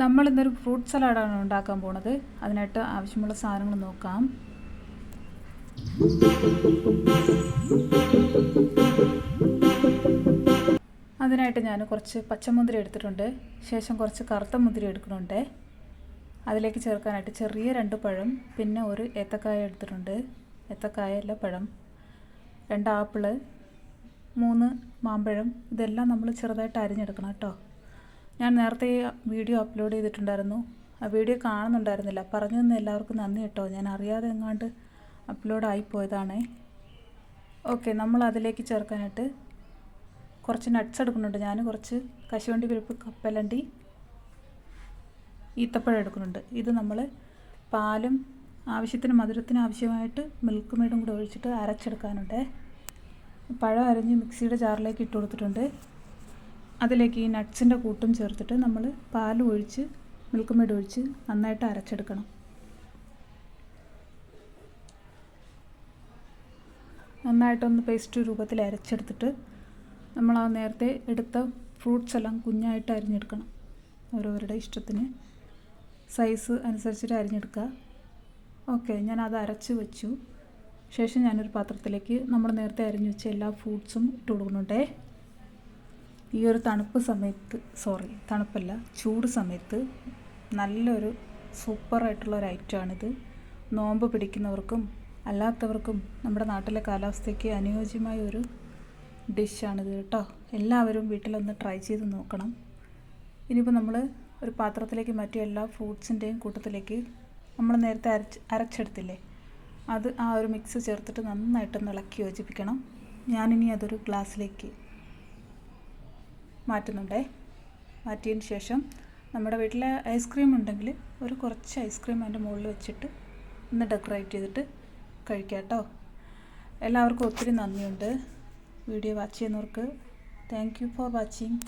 നമ്മൾ ഇന്നൊരു ഫ്രൂട്ട് സലാഡാണ് ഉണ്ടാക്കാൻ പോണത്. അതിനായിട്ട് ആവശ്യമുള്ള സാധനങ്ങൾ നോക്കാം. അതിനായിട്ട് ഞാൻ കുറച്ച് പച്ചമുന്തിരി എടുത്തിട്ടുണ്ട്. ശേഷം കുറച്ച് കറുത്ത മുന്തിരി എടുക്കുന്നുണ്ട്. അതിലേക്ക് ചേർക്കാനായിട്ട് ചെറിയ രണ്ട് പഴം പിന്നെ ഒരു ഏത്തക്കായ എടുത്തിട്ടുണ്ട്. ഏത്തക്കായ അല്ല പഴം. രണ്ട് ആപ്പിൾ മൂന്ന് മാമ്പഴം ഇതെല്ലാം നമ്മൾ ചെറുതായിട്ട് അരിഞ്ഞെടുക്കണം കേട്ടോ. ഞാൻ നേരത്തെ വീഡിയോ അപ്ലോഡ് ചെയ്തിട്ടുണ്ടായിരുന്നു. ആ വീഡിയോ കാണുന്നുണ്ടായിരുന്നില്ല. പറഞ്ഞു തന്ന എല്ലാവർക്കും നന്ദി കേട്ടോ. ഞാൻ അറിയാതെ എങ്ങാണ്ട് അപ്ലോഡായി ആയിപ്പോയതാണേ ഓക്കെ നമ്മൾ അതിലേക്ക് ചേർക്കാനായിട്ട് കുറച്ച് നട്ട്സ് എടുക്കുന്നുണ്ട്. ഞാൻ കുറച്ച് കശുവണ്ടി പരിപ്പ് കപ്പലണ്ടി ഈത്തപ്പഴം എടുക്കുന്നുണ്ട്. ഇത് നമ്മൾ പാലും ആവശ്യത്തിന് മധുരത്തിന് ആവശ്യമായിട്ട് മിൽക്ക് മെയ്ഡും കൂടെ ഒഴിച്ചിട്ട് അരച്ചെടുക്കാനുണ്ട്. പഴം അരിഞ്ഞ് മിക്സിയുടെ ജാറിലേക്ക് ഇട്ട് കൊടുത്തിട്ടുണ്ട്. അതിലേക്ക് ഈ നട്ട്സിന്റെ കൂട്ടും ചേർത്തിട്ട് നമ്മൾ പാൽ ഒഴിച്ച് മിൽക്ക് മെയ്ഡ് ഒഴിച്ച് നന്നായിട്ട് അരച്ചെടുക്കണം. നന്നായിട്ടൊന്ന് പേസ്റ്റ് രൂപത്തിൽ അരച്ചെടുത്തിട്ട് നമ്മൾ ആ നേരത്തെ എടുത്ത ഫ്രൂട്ട്സ് എല്ലാം കുഞ്ഞായിട്ട് അരിഞ്ഞെടുക്കണം. ഓരോരുടെ ഇഷ്ടത്തിന്. സൈസ് അനുസരിച്ചിട്ട് അരിഞ്ഞെടുക്കുക. ഓക്കെ ഞാൻ അത് അരച്ച് വെച്ചു. ശേഷം ഞാനൊരു പാത്രത്തിലേക്ക് നമ്മൾ നേരത്തെ അരിഞ്ഞു വെച്ച എല്ലാ ഫ്രൂട്ട്സും ഇട്ട് കൊടുക്കുന്നുണ്ടേ. ഈ ഒരു തണുപ്പ് സമയത്ത് സോറി തണുപ്പല്ല ചൂട് സമയത്ത് നല്ലൊരു സൂപ്പറായിട്ടുള്ള ഒരു ഐറ്റമാണിത്. നോമ്പ് പിടിക്കുന്നവർക്കും അല്ലാത്തവർക്കും നമ്മുടെ നാട്ടിലെ കാലാവസ്ഥയ്ക്ക് അനുയോജ്യമായ ഒരു ഡിഷാണിത് കേട്ടോ. എല്ലാവരും വീട്ടിലൊന്ന് ട്രൈ ചെയ്ത് നോക്കണം. ഇനിയിപ്പോൾ നമ്മൾ ഒരു പാത്രത്തിലേക്ക് മറ്റു എല്ലാ ഫ്രൂട്ട്സിന്റെയും കൂട്ടത്തിലേക്ക് നമ്മൾ നേരത്തെ അരച്ച് അരച്ചെടുത്തില്ലേ? അത് ആ ഒരു മിക്സ് ചേർത്തിട്ട് നന്നായിട്ടൊന്ന് ഇളക്കി യോജിപ്പിക്കണം. ഞാനിനി അതൊരു ഗ്ലാസ്സിലേക്ക് മാറ്റുന്നുണ്ടേ? മാറ്റിയതിന് ശേഷം നമ്മുടെ വീട്ടിൽ ഐസ്ക്രീം ഉണ്ടെങ്കിൽ ഒരു കുറച്ച് ഐസ്ക്രീം അതിന്റെ മുകളിൽ വെച്ചിട്ട് ഒന്ന് ഡെക്കറേറ്റ് ചെയ്തിട്ട് കഴിക്കാം കേട്ടോ എല്ലാവർക്കും ഒത്തിരി നന്ദിയുണ്ട്. വീഡിയോ വാച്ച് ചെയ്യുന്നവർക്ക് താങ്ക് യു ഫോർ വാച്ചിങ്